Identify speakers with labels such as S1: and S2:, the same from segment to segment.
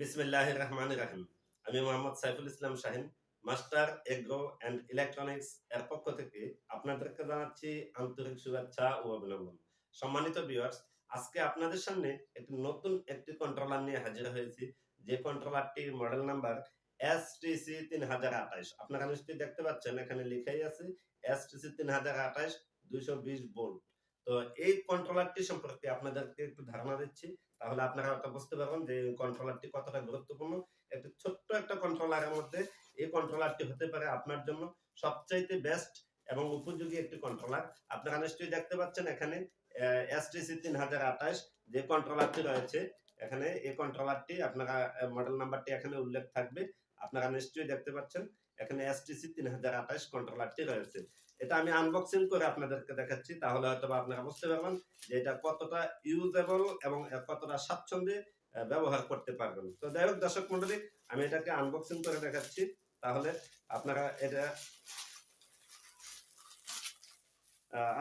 S1: বিসমিল্লাহ রহমান রাহিম আমি Mohammad Saiful Islam Shahin, master agro and electronics এর পক্ষ থেকে আপনাদেরকে জানাচ্ছি আন্তরিক শুভেচ্ছা ও অভিনন্দন। সম্মানিত ভিউয়ার্স আজকে আপনাদের সামনে একটি নতুন একটি কন্ট্রোলার নিয়ে হাজির হয়েছি। যে কন্ট্রোলারটির মডেল নাম্বার এস টিসি তিন হাজার আঠাশ। আপনারা নিশ্চয়ই দেখতে পাচ্ছেন, এখানে লেখাই আছে এস টিসি তিন হাজার আঠাশ দুইশো বিশ ভোল্ট তো এই কন্ট্রোলারটি সম্পর্কে আপনাদেরকে একটু ধারণা দিচ্ছি। তাহলে আপনারা হয়তো বুঝতে পারবেন যে কন্ট্রোলারটি কতটা গুরুত্বপূর্ণ। একটা ছোট্ট একটা কন্ট্রোলারের মধ্যে এই কন্ট্রোলারটি হতে পারে আপনার জন্য সবচাইতে বেস্ট এবং উপযোগী একটি কন্ট্রোলার আপনারা নিশ্চয়ই দেখতে পাচ্ছেন এখানে এসটিসি তিন হাজার আঠাশ যে কন্ট্রোলারটি রয়েছে, এখানে এই কন্ট্রোলারটি আপনারা মডেল নাম্বারটি এখানে উল্লেখ থাকবে। আপনারা নিশ্চয়ই দেখতে পাচ্ছেন এখানে এসটিসি তিন হাজার আঠাশ কন্ট্রোলারটি রয়েছে। এটা আমি আনবক্সিং করে আপনাদেরকে দেখাচ্ছি, তাহলে হয়তো আপনারা বুঝতে পারবেন যে এটা কতটা ইউজেবল এবং কতটা স্বাচ্ছন্দ্যে ব্যবহার করতে পারবেন। তো যাই হোক দর্শক মন্ডলী আমি এটাকে আনবক্সিং করে দেখাচ্ছি, তাহলে আপনারা এটা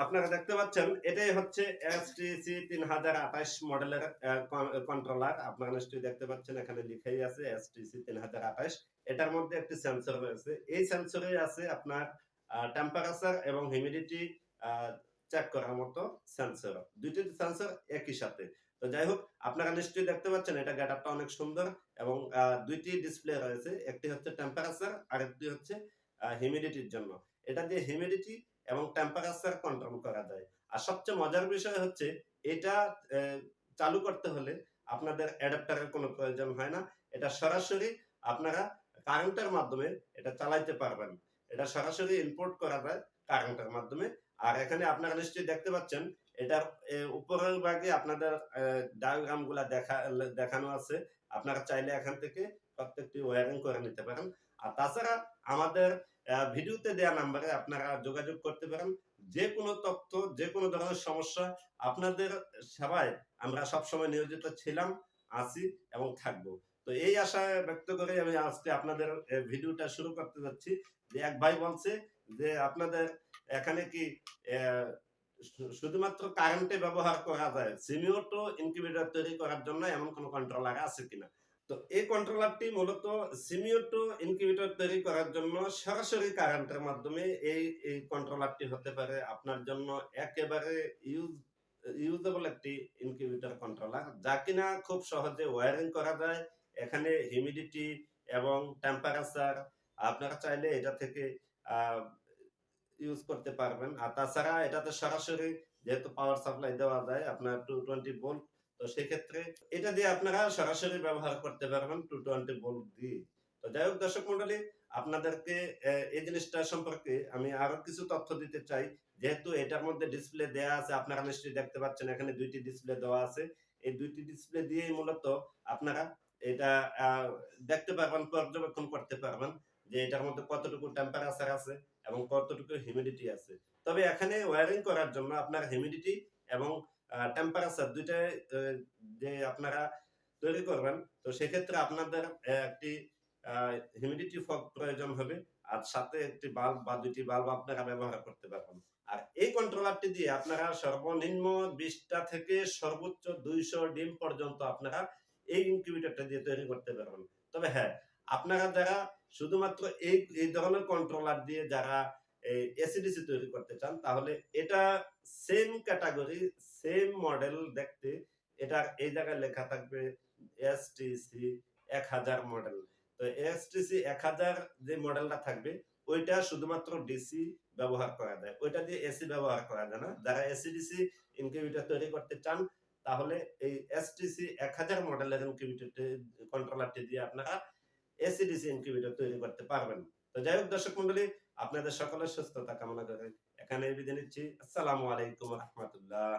S1: আপনারা দেখতে পাচ্ছেন, এটাই হচ্ছে এসটিসি তিন হাজার আঠাশ মডেলের কন্ট্রোলার আপনারা নিশ্চয়ই দেখতে পাচ্ছেন, এখানে লিখাই আছে এসটিসি তিন হাজার আঠাশ। এটার মধ্যে একটি সেন্সর রয়েছে। এই সেন্সরে আছে আপনার টেম্পারেচার এবং হিউমিডিটি চেক করার মতো সেন্সর দুইটি সেন্সর একই সাথে। তো যাই হোক, আপনারা নিশ্চয়ই দেখতে পাচ্ছেন, এটা গেটআপটা অনেক সুন্দর এবং দুইটি ডিসপ্লে রয়েছে। একটি হচ্ছে টেম্পারেচার আর একটি হচ্ছে হিউমিডিটির জন্য। এটা দিয়ে হিউমিডিটি এবং টেম্পারেচার কন্ট্রোল করা যায়। আর সবচেয়ে মজার বিষয় হচ্ছে, এটা চালু করতে হলে আপনাদের অ্যাডাপ্টারের কোনো প্রয়োজন হয় না। এটা সরাসরি আপনারা কারেন্টের মাধ্যমে এটা চালাইতে পারবেন। এটা সরাসরি ইনপুট করা যায় কারেন্টের মাধ্যমে। আর এখানে আপনারা নিশ্চয়ই দেখতে পাচ্ছেন, এটার উপরের ভাগে আপনাদের ডায়াগ্রামগুলা দেখা, দেখানো আছে। আপনারা চাইলে এখান থেকে প্রত্যেকটি ওয়ারিং করে নিতে পারেন। আর তাছাড়া আমাদের ভিডিওতে দেওয়া নাম্বারে আপনারা যোগাযোগ করতে পারেন। যে কোনো তথ্য, যে কোনো ধরনের সমস্যা আপনাদের সেবায় আমরা সবসময় নিয়োজিত ছিলাম, আছি এবং থাকব। তো এই আশা ব্যক্ত করে আমি আজকে আপনাদের ভিডিওটা শুরু করতে যাচ্ছি। যে এক ভাই বলছে যে, আপনাদের এখানে কি শুধুমাত্র কারেন্টে ব্যবহার করা যায়? সিমিওটো ইনকিউবেটর তৈরি করার জন্য এমন কোনো কন্ট্রোলার আছে কিনা? তো এই কন্ট্রোলারটি মূলত সিমিওটো ইনকিউবেটর তৈরি করার জন্য সরাসরি কারেন্টের মাধ্যমে এই এই কন্ট্রোলারটি হতে পারে। আপনার জন্য একেবারে ইউজ ইউজেবল একটি ইনকিউবেটর কন্ট্রোলার যা কিনা খুব সহজে ওয়ারিং করা যায়। এখানে হিউমিডিটি এবং টেম্পারেচার আপনারা চাইলে এটা থেকে ইউজ করতে পারবেন। আর তাছাড়া এটাতে সরাসরি যেহেতু পাওয়ার সাপ্লাই দেওয়া যায়, আপনার টু টোয়েন্টি ভোল্ট তো সেক্ষেত্রে এটা দিয়ে আপনারা সরাসরি ব্যবহার করতে পারবেন টু টোয়েন্টি ভোল্ট দিয়ে। তো যাই হোক দর্শক মন্ডলী, আপনাদেরকে এই জিনিসটা সম্পর্কে আমি আরও কিছু তথ্য দিতে চাই। যেহেতু এটার মধ্যে ডিসপ্লে দেওয়া আছে, আপনারা নিশ্চয়ই দেখতে পাচ্ছেন, এখানে দুইটি ডিসপ্লে দেওয়া আছে। এই দুইটি ডিসপ্লে দিয়েই মূলত আপনারা এটা দেখতে পারবেন, পর্যবেক্ষণ করতে পারবেন যে এটার মধ্যে কতটুকু টেম্পারেচার আছে এবং কতটুকু হিউমিডিটি আছে। তবে এখানে ওয়ারিং করার জন্য আপনার হিউমিডিটি এবং টেম্পারেচার দুইটাই যে আপনারা তৈরি করবেন, তো সেক্ষেত্রে আপনাদের একটি হিউমিডিটি ফগ প্রয়োজন হবে, আর সাথে একটি বাল্ব বা দুটি বাল্ব আপনারা ব্যবহার করতে পারবেন। আর এই কন্ট্রোলারটি দিয়ে আপনারা সর্বনিম্ন বিশটা থেকে সর্বোচ্চ দুইশো ডিম পর্যন্ত আপনারা এই ইনকিউবেটরটা দিয়ে তৈরি করতে পারবেন। তবে হ্যাঁ আপনারা যারা শুধুমাত্র এই এই ধরনের কন্ট্রোলার দিয়ে যারা এসিডিসি তৈরি করতে চান, তাহলে এটা সেম ক্যাটাগরি সেম মডেল দেখতে, এটা এই জায়গায় লেখা থাকবে এসটিসি এক হাজার মডেল তো এসটিসি এক হাজার যে মডেলটা থাকবে, ওইটা শুধুমাত্র ডিসি ব্যবহার করা যায়। ওইটা দিয়ে এসি ব্যবহার করা যায় না। যারা এসিডিসি ইনকিউবেটর তৈরি করতে চান, তাহলে এই এসটিসি এক হাজার মডেলের ইনকিউবেটর কন্ট্রোলারটি দিয়ে আপনারা এসিডিসি ইনকিউবেটর তৈরি করতে পারবেন। তো যাই হোক দর্শক মন্ডলী আপনাদের সকলের সুস্থতা কামনা করে এখানে বিদায় নিচ্ছি। আসসালামু আলাইকুম রহমতুল্লাহ।